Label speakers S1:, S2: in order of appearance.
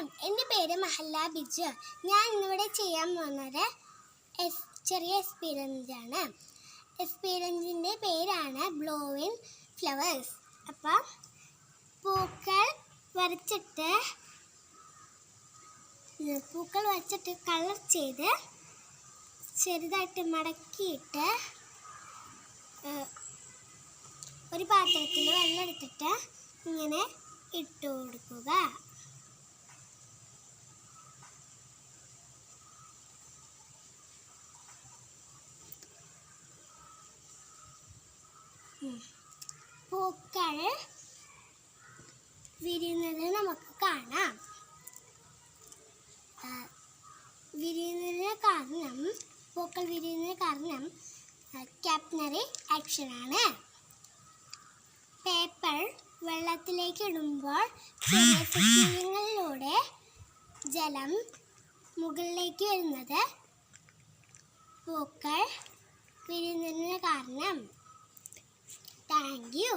S1: നമസ്കാരം എന്റെ പേര് മഹല്ല ബിജു. ഞാൻ ഇന്നിവിടെ ചെയ്യാൻ പോകുന്നത് എസ് ചെറിയ എക്സ്പീരിയൻസാണ് എക്സ്പീരിയൻസിന്റെ പേരാണ് ബ്ലോവിൻ ഫ്ലവേഴ്സ് അപ്പം പൂക്കൾ വരച്ചിട്ട് പൂക്കൾ വരച്ചിട്ട് കളർ ചെയ്ത് ചെറുതായിട്ട് മടക്കിയിട്ട് ഒരു പാത്രത്തിൽ വെള്ളം എടുത്തിട്ട് ഇങ്ങനെ ഇട്ട് കൊടുക്കുക. പൂക്കൾ വിരിയുന്നത് നമുക്ക് കാണാം. വിരിയുന്നതിന് കാരണം പൂക്കൾ വിരിയുന്നതിന് കാരണം ക്യാപ്നറി ആക്ഷനാണ് പേപ്പർ വെള്ളത്തിലേക്ക് ഇടുമ്പോൾ ചെറിയ ജലം മുകളിലേക്ക് വരുന്നത് പൂക്കൾ വിരിയുന്നതിന് കാരണം. Thank you